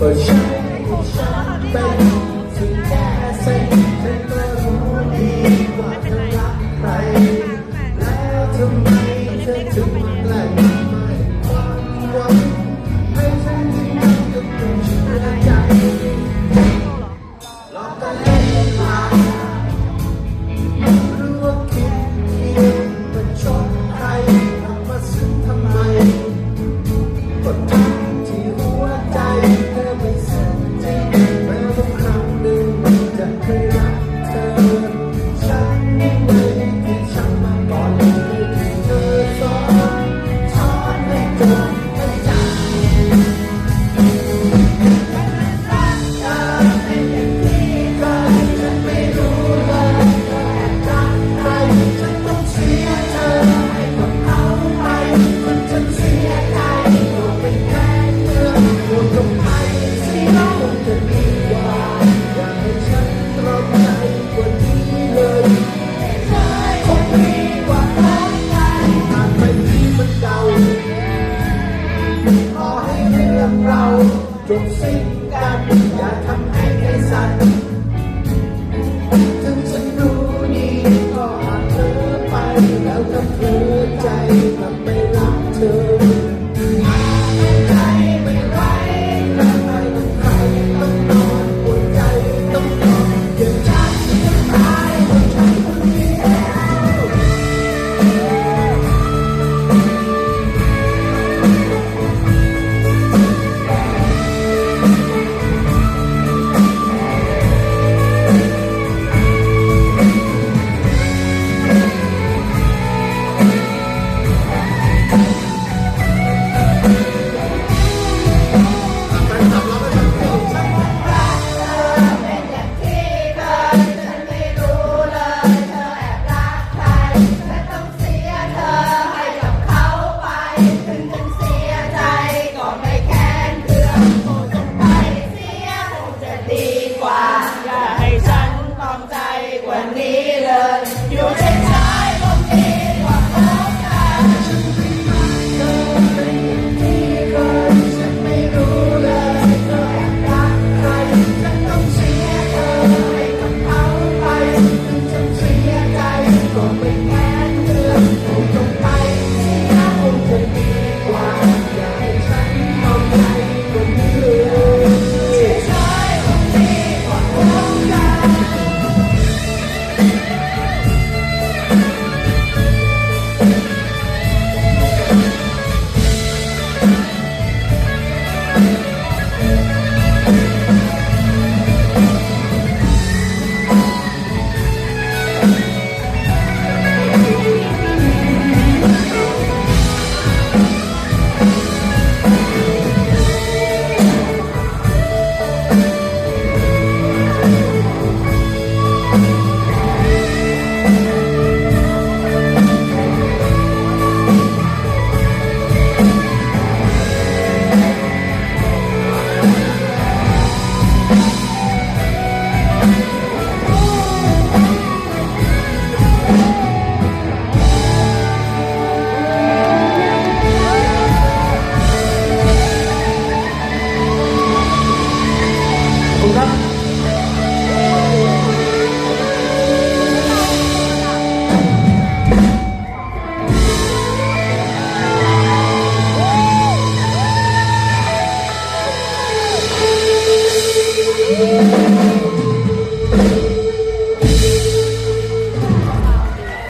ก็ฉันฉันเป ทุสิ่งกันอย่าทำให้ใครสั่นถึงฉันรู้ดีก็อาจเธอไปแล้วก็เธอใจกับ